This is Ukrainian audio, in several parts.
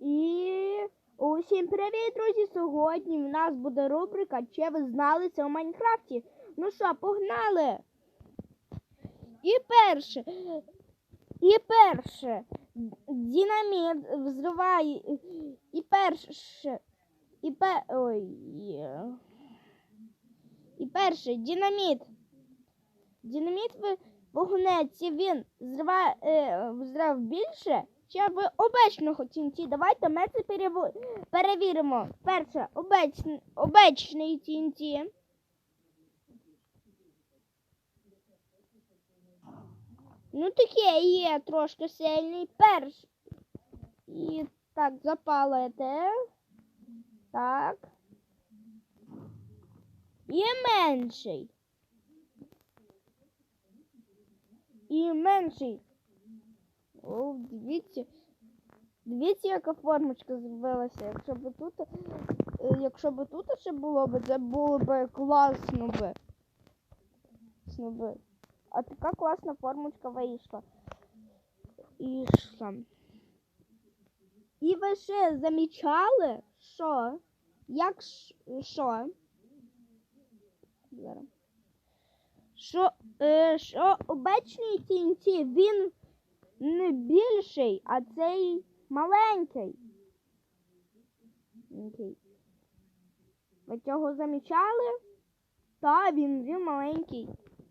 І усім привіт, друзі! Сьогодні в нас буде рубрика Чи ви знали це у Майнкрафті? Ну що, погнали! І перше. І перше. Динаміт взриває. І перше. І пе... Ой. І перше. Динаміт. Динаміт вогнеться, він зриває, е, взрив більше, чи в обичного TNT. Давайте ми це перевіримо. Перше, обичний, обичний TNT. Ну таке є трошки сильний. Перш. І так, запалите. Так. І менший. І менший. О, дивіться. Дивіться, яка формочка з'явилася. Якщо б тут, е, якщо б тут ще було б, це було б класно. Класно би. А така класна формочка вийшла. І? І ви ще замічали, що? Як що? Зараз. Що, е, що обичний TNT, він більший, а цей маленький. Окей. Ви цього замічали? Та, він, він маленький.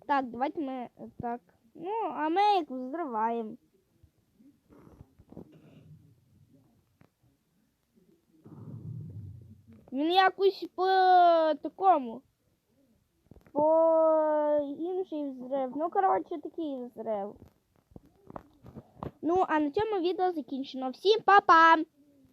Так, давайте ми так. Ну, а ми їх взриваємо. Він якось по такому. По інший взрив. Ну, коротше, такий взрив. Ну, а на цьому відео закінчено. Всім па-па!